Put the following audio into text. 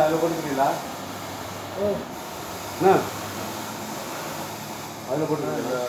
இவருக்கு அதில் போட்டுக்கிறீங்களா? என்ன? அதில் போட்டுக்கிறீங்களா?